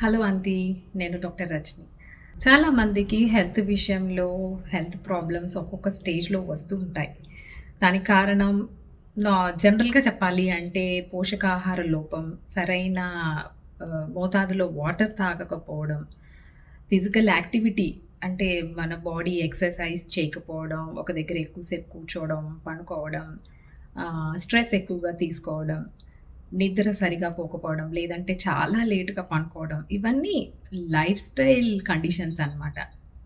Hello aunty నేను doctor Rajani. చాలా మందికి హెల్త్ విషయంలో హెల్త్ ప్రాబ్లమ్స్ ఒక్కొక్క స్టేజ్లో వస్తూ ఉంటాయి. దానికి కారణం నా జనరల్గా చెప్పాలి అంటే పోషకాహార లోపం సరైన మోతాదులో వాటర్ తాగకపోవడం ఫిజికల్ యాక్టివిటీ అంటే మన బాడీ ఎక్సర్సైజ్ చేయకపోవడం ఒక దగ్గర ఎక్కువసేపు కూర్చోవడం పండుకోవడం స్ట్రెస్ ఎక్కువగా తీసుకోవడం నిద్ర సరిగా పోకపోవడం లేదంటే చాలా లేటుగా పనుకోవడం ఇవన్నీ లైఫ్ స్టైల్ కండిషన్స్ అన్నమాట.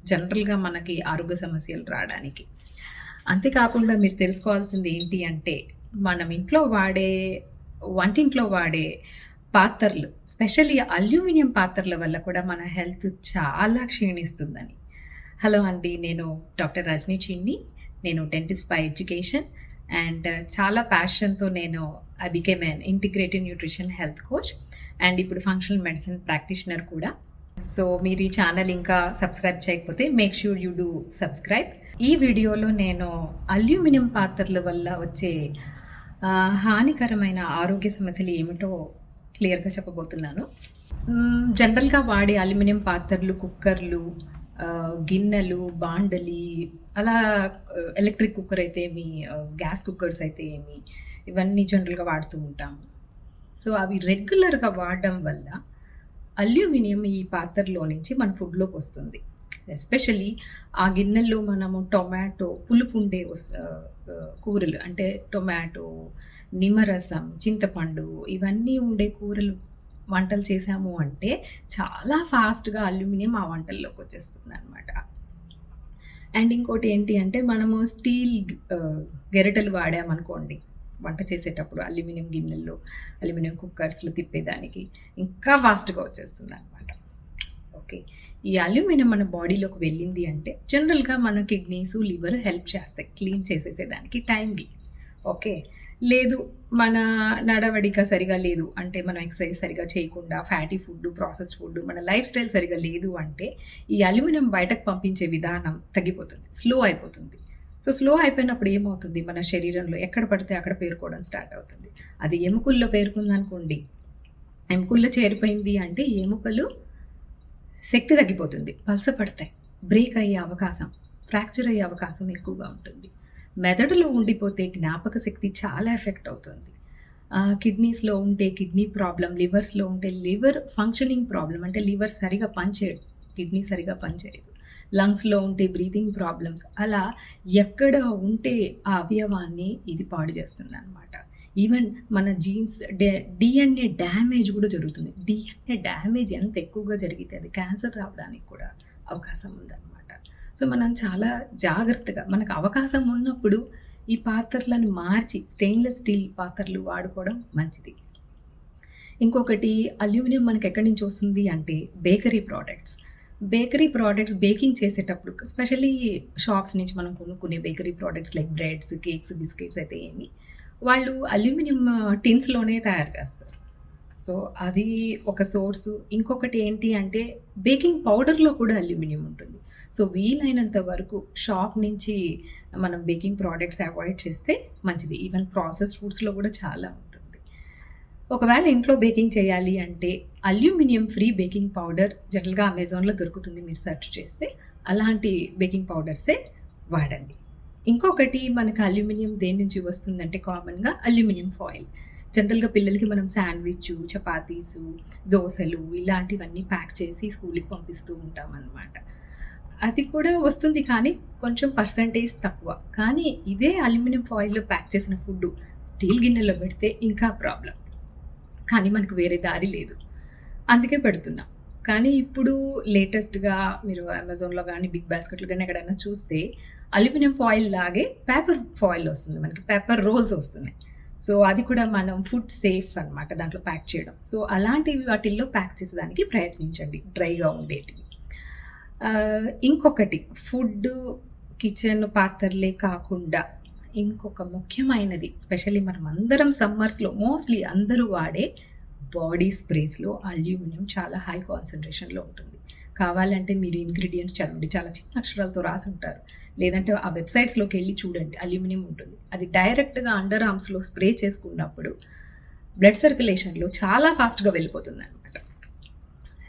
జనరల్గా మనకి ఆరోగ్య సమస్యలు రావడానికి. అంతేకాకుండా మీరు తెలుసుకోవాల్సింది ఏంటి అంటే మనం ఇంట్లో వాడే వంటింట్లో వాడే పాత్రలు స్పెషల్లీ అల్యూమినియం పాత్రల వల్ల కూడా మన హెల్త్ చాలా క్షీణిస్తుందని. హలో అండి నేను డాక్టర్ రజనీ చిన్ని. నేను డెంటిస్ట్ బై ఎడ్యుకేషన్ అండ్ చాలా ప్యాషన్తో నేను I became an integrative nutrition health coach and ఇప్పుడు ఫంక్షనల్ మెడిసిన్ ప్రాక్టీషనర్ కూడా. సో మీరు ఈ ఛానల్ ఇంకా సబ్స్క్రైబ్ చేయకపోతే make sure you do subscribe ఈ వీడియోలో నేను అల్యూమినియం పాత్రల వల్ల వచ్చే హానికరమైన ఆరోగ్య సమస్యలు ఏమిటో క్లియర్గా చెప్పబోతున్నాను. జనరల్గా వాడే అల్యూమినియం పాత్రలు కుక్కర్లు గిన్నెలు బాండలి అలా ఎలక్ట్రిక్ కుక్కర్ అయితే ఏమి గ్యాస్ కుక్కర్స్ అయితే ఏమి ఇవన్నీ జనరల్గా వాడుతూ ఉంటాము. సో అవి రెగ్యులర్గా వాడడం వల్ల అల్యూమినియం ఈ పాత్రలో నుంచి మన ఫుడ్లోకి వస్తుంది. ఎస్పెషల్లీ ఆ గిన్నెల్లో మనము టొమాటో పులుపు ఉండే కూరలు అంటే టొమాటో నిమ్మరసం చింతపండు ఇవన్నీ ఉండే కూరలు వంటలు చేసాము అంటే చాలా ఫాస్ట్గా అల్యూమినియం ఆ వంటల్లోకి వచ్చేస్తుంది అనమాట అండ్ ఇంకోటి ఏంటి అంటే మనము స్టీల్ గెరటలు వాడామనుకోండి వంట చేసేటప్పుడు అల్యూమినియం గిన్నెల్లో అల్యూమినియం కుక్కర్స్లో తిప్పేదానికి ఇంకా ఫాస్ట్గా వచ్చేస్తుంది అనమాట ఓకే. ఈ అల్యూమినియం మన బాడీలోకి వెళ్ళింది అంటే జనరల్గా మన కిడ్నీస్ లివర్ హెల్ప్ చేస్తాయి క్లీన్ చేసేసేదానికి టైంకి ఓకే. లేదు మన నడవడిక సరిగా లేదు అంటే మనం ఎక్సర్సైజ్ సరిగా చేయకుండా ఫ్యాటీ ఫుడ్ ప్రాసెస్ ఫుడ్ మన లైఫ్ స్టైల్ సరిగా లేదు అంటే ఈ అల్యూమినియం బయటకు పంపించే విధానం తగ్గిపోతుంది స్లో అయిపోతుంది. సో స్లో అయిపోయినప్పుడు ఏమవుతుంది? మన శరీరంలో ఎక్కడ పడితే అక్కడ పేరుకోవడం స్టార్ట్ అవుతుంది. అది ఎముకల్లో పేరుకుందనుకోండి ఎముకల్లో చేరిపోయింది అంటే ఎముకలు శక్తి తగ్గిపోతుంది. పలస పడతాయి. బ్రేక్ అయ్యే అవకాశం ఫ్రాక్చర్ అయ్యే అవకాశం ఎక్కువగా ఉంటుంది. మెదడులో ఉండిపోతే జ్ఞాపక శక్తి చాలా ఎఫెక్ట్ అవుతుంది. కిడ్నీస్లో ఉంటే కిడ్నీ ప్రాబ్లం లివర్స్లో ఉంటే లివర్ ఫంక్షనింగ్ ప్రాబ్లం అంటే లివర్ సరిగా పనిచేయదు కిడ్నీ సరిగా పనిచేయదు. లంగ్స్లో ఉంటే బ్రీతింగ్ ప్రాబ్లమ్స్ అలా ఎక్కడ ఉంటే ఆ అవయవాన్ని ఇది పాడు చేస్తుంది అనమాట ఈవెన్ మన జీన్స్ డే డిఎన్ఏ డ్యామేజ్ కూడా జరుగుతుంది. డిఎన్ఏ డ్యామేజ్ ఎంత ఎక్కువగా జరిగితే అది క్యాన్సర్ రావడానికి కూడా అవకాశం ఉందన్నమాట. సో మనం చాలా జాగ్రత్తగా మనకు అవకాశం ఉన్నప్పుడు ఈ పాత్రలను మార్చి స్టెయిన్లెస్ స్టీల్ పాత్రలు వాడుకోవడం మంచిది. ఇంకొకటి అల్యూమినియం మనకి ఎక్కడి నుంచి వస్తుంది అంటే bakery products. Bakery products baking చేసేటప్పుడు స్పెషల్లీ షాప్స్ నుంచి మనం కొనుక్కునే bakery products like breads cakes biscuits అయితే ఏమి వాళ్ళు అల్యూమినియం టిన్స్లోనే తయారు చేస్తారు. సో అది ఒక సోర్స్. ఇంకొకటి ఏంటి అంటే బేకింగ్ పౌడర్లో కూడా అల్యూమినియం ఉంటుంది. సో వీలైనంత వరకు షాప్ నుంచి మనం బేకింగ్ ప్రోడక్ట్స్ అవాయిడ్ చేస్తే మంచిది. ఈవెన్ ప్రాసెస్ ఫుడ్స్లో కూడా చాలా ఉంటుంది ఒకవేళ ఇంట్లో బేకింగ్ చేయాలి అంటే అల్యూమినియం ఫ్రీ బేకింగ్ పౌడర్ జనరల్గా అమెజాన్లో దొరుకుతుంది మీరు సెర్చ్ చేస్తే. అలాంటి బేకింగ్ పౌడర్సే వాడండి. ఇంకొకటి మనకు అల్యూమినియం దేని నుంచి వస్తుందంటే కామన్గా అల్యూమినియం ఫాయిల్. జనరల్గా పిల్లలకి మనం శాండ్విచ్ చపాతీసు దోశలు ఇలాంటివన్నీ ప్యాక్ చేసి స్కూల్కి పంపిస్తూ ఉంటాం అన్నమాట అది కూడా వస్తుంది కానీ కొంచెం పర్సంటేజ్ తక్కువ. కానీ ఇదే అల్యూమినియం ఫాయిల్లో ప్యాక్ చేసిన ఫుడ్ స్టీల్ గిన్నెలో పెడితే ఇంకా ప్రాబ్లం. కానీ మనకు వేరే దారి లేదు. అందుకే పెడుతున్నాం. కానీ ఇప్పుడు లేటెస్ట్గా మీరు అమెజాన్లో కానీ బిగ్ బాస్కెట్లో కానీ ఎక్కడైనా చూస్తే అల్యూమినియం ఫాయిల్ లాగే పేపర్ ఫాయిల్ వస్తుంది మనకి. పేపర్ రోల్స్ వస్తున్నాయి. సో అది కూడా మనం ఫుడ్ సేఫ్ అనమాట దాంట్లో ప్యాక్ చేయడం. సో అలాంటివి వాటిల్లో ప్యాక్ చేసేదానికి ప్రయత్నించండి. డ్రైగా ఉండేటివి. ఇంకొకటి ఫుడ్ కిచెన్ పాత్రలే కాకుండా ఇంకొక ముఖ్యమైనది స్పెషల్లీ మనం అందరం సమ్మర్స్లో మోస్ట్లీ అందరూ వాడే బాడీ స్ప్రేస్లో అల్యూమినియం చాలా హై కాన్సన్ట్రేషన్లో ఉంటుంది. కావాలంటే మీరు ఇంగ్రీడియంట్స్ చదవండి చాలా చిన్న అక్షరాలతో రాసి ఉంటారు లేదంటే ఆ వెబ్సైట్స్లోకి వెళ్ళి చూడండి అల్యూమినియం ఉంటుంది. అది డైరెక్ట్గా అండర్ ఆర్మ్స్లో స్ప్రే చేసుకున్నప్పుడు బ్లడ్ సర్క్యులేషన్లో చాలా ఫాస్ట్గా వెళ్ళిపోతుంది అనమాట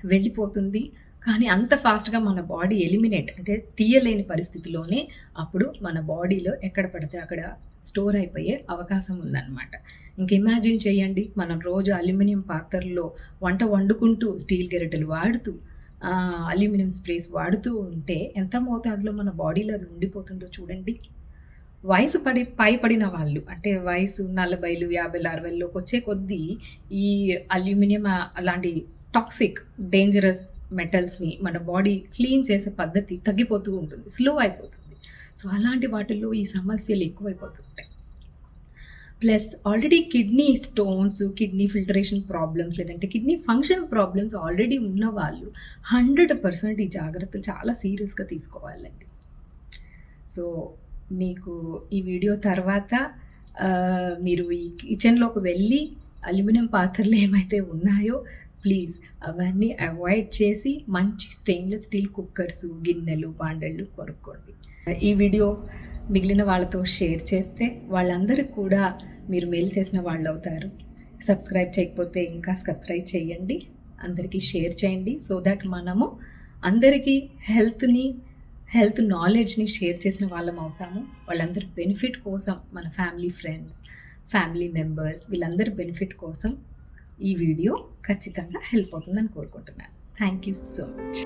వెళ్ళిపోతుంది కానీ అంత ఫాస్ట్గా మన బాడీ ఎలిమినేట్ అంటే తీయలేని పరిస్థితిలోనే అప్పుడు మన బాడీలో ఎక్కడ పడితే అక్కడ స్టోర్ అయిపోయే అవకాశం ఉందన్నమాట. ఇంక ఇమాజిన్ చేయండి మనం రోజు అల్యూమినియం పాత్రల్లో వంట వండుకుంటూ స్టీల్ గెరెటలు వాడుతూ అల్యూమినియం స్ప్రేస్ వాడుతూ ఉంటే ఎంత మోతాదులో మన బాడీలో అది ఉండిపోతుందో చూడండి. వయసు పడి పైపడిన వాళ్ళు అంటే వయసు నలభైలు యాభైలు అరవైలోకి వచ్చే కొద్దీ ఈ అల్యూమినియం అలాంటి టాక్సిక్ డేంజరస్ మెటల్స్ని మన బాడీ క్లీన్ చేసే పద్ధతి తగ్గిపోతూ ఉంటుంది స్లో అయిపోతుంది. సో అలాంటి వాటిల్లో ఈ సమస్యలు ఎక్కువైపోతుంటాయి. Plus already kidney stones kidney filtration problems లేదంటే కిడ్నీ ఫంక్షన్ ప్రాబ్లమ్స్ ఆల్రెడీ ఉన్న వాళ్ళు హండ్రెడ్ పర్సెంట్ ఈ జాగ్రత్తలు చాలా సీరియస్గా తీసుకోవాలండి. సో మీకు ఈ వీడియో తర్వాత మీరు ఈ కిచెన్లోకి వెళ్ళి అల్యూమినియం పాత్రలు ఏమైతే ఉన్నాయో ప్లీజ్ అవన్నీ అవాయిడ్ చేసి మంచి స్టెయిన్లెస్ స్టీల్ కుక్కర్స్ గిన్నెలు బాండళ్ళు కొనుక్కోండి. ఈ వీడియో మిగిలిన వాళ్ళతో షేర్ చేస్తే వాళ్ళందరికీ కూడా మీరు మెయిల్ చేసిన వాళ్ళు అవుతారు సబ్స్క్రైబ్ చేయకపోతే ఇంకా సబ్స్క్రైబ్ చేయండి. అందరికీ షేర్ చేయండి. సో దట్ మనము అందరికీ హెల్త్ని హెల్త్ నాలెడ్జ్ని షేర్ చేసిన వాళ్ళం అవుతాము. వాళ్ళందరి బెనిఫిట్ కోసం మన ఫ్యామిలీ ఫ్రెండ్స్ ఫ్యామిలీ మెంబర్స్ వీళ్ళందరి బెనిఫిట్ కోసం ఈ వీడియో ఖచ్చితంగా హెల్ప్ అవుతుందని కోరుకుంటున్నాను. Thank you so much